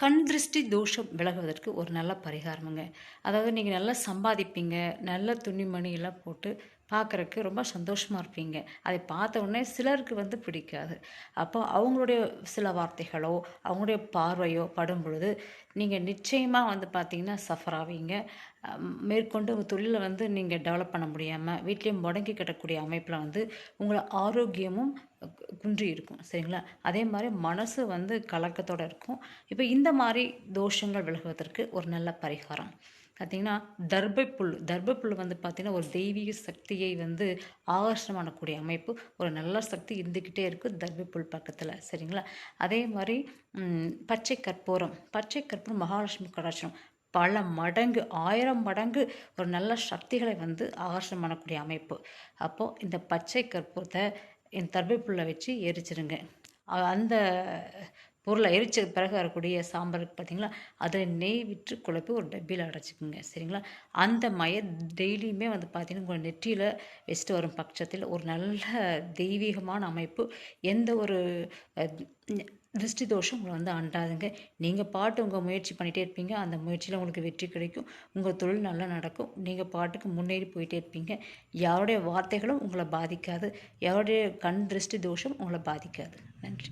கண் திருஷ்டி தோஷம் விலகுவதற்கு ஒரு நல்ல பரிகாரமுங்க. அதாவது நீங்கள் நல்லா சம்பாதிப்பீங்க நல்ல துணிமணியெல்லாம் போட்டு பார்க்குறக்கு ரொம்ப சந்தோஷமாக இருப்பீங்க. அதை பார்த்த உடனே சிலருக்கு வந்து பிடிக்காது. அப்போ அவங்களுடைய சில வார்த்தைகளோ அவங்களுடைய பார்வையோ படும் பொழுது நீங்கள் நிச்சயமாக வந்து பார்த்தீங்கன்னா சஃபர் ஆவீங்க. மேற்கொண்டு உங்கள் தொழிலை வந்து நீங்கள் டெவலப் பண்ண முடியாமல் வீட்லேயும் முடங்கி கிடக்கூடிய அமைப்பில் வந்து உங்களை ஆரோக்கியமும் குன்றி இருக்கும். சரிங்களா? அதே மாதிரி மனசு வந்து கலக்கத்தோடு இருக்கும். இப்போ இந்த மாதிரி தோஷங்கள் விலகுவதற்கு ஒரு நல்ல பரிகாரம். பார்த்தீங்கன்னா தர்பப்புல் தர்பப்புல் வந்து பார்த்தீங்கன்னா ஒரு தெய்வீக சக்தியை வந்து ஆகர்ஷம் பண்ணக்கூடிய அமைப்பு. ஒரு நல்ல சக்தி இருந்துக்கிட்டே இருக்கும் தர்பப்புல் பக்கத்தில். சரிங்களா? அதே மாதிரி பச்சை கற்பூரம். பச்சை கற்பூரம் மகாலட்சுமி கடாட்சம். பல மடங்கு ஆயிரம் மடங்கு ஒரு நல்ல சக்திகளை வந்து ஆகர்ஷம் பண்ணக்கூடிய அமைப்பு. அப்போது இந்த பச்சை கற்பூரத்தை என் தர்பப்புல்லை வச்சு எரிச்சிருங்க. அந்த உருளை எரிச்ச பிறகு வரக்கூடிய சாம்பார் பார்த்தீங்களா அதை நெய் விட்டு குழப்பி ஒரு டப்பியில் அடைச்சிக்குங்க. சரிங்களா? அந்த மய டெய்லியுமே வந்து பார்த்தீங்கன்னா உங்கள் நெற்றியில் வச்சுட்டு வரும் பட்சத்தில் ஒரு நல்ல தெய்வீகமான அமைப்பு. எந்த ஒரு திருஷ்டி தோஷம் உங்களை வந்து அண்டாதுங்க. நீங்கள் பாட்டு உங்கள் முயற்சி பண்ணிகிட்டே இருப்பீங்க. அந்த முயற்சியில் உங்களுக்கு வெற்றி கிடைக்கும். உங்கள் தொழில் நல்லா நடக்கும். நீங்கள் பாட்டுக்கு முன்னேறி போயிட்டே இருப்பீங்க. யாருடைய வார்த்தைகளும் உங்களை பாதிக்காது. யாருடைய கண் திருஷ்டி தோஷம் உங்களை பாதிக்காது. நன்றி.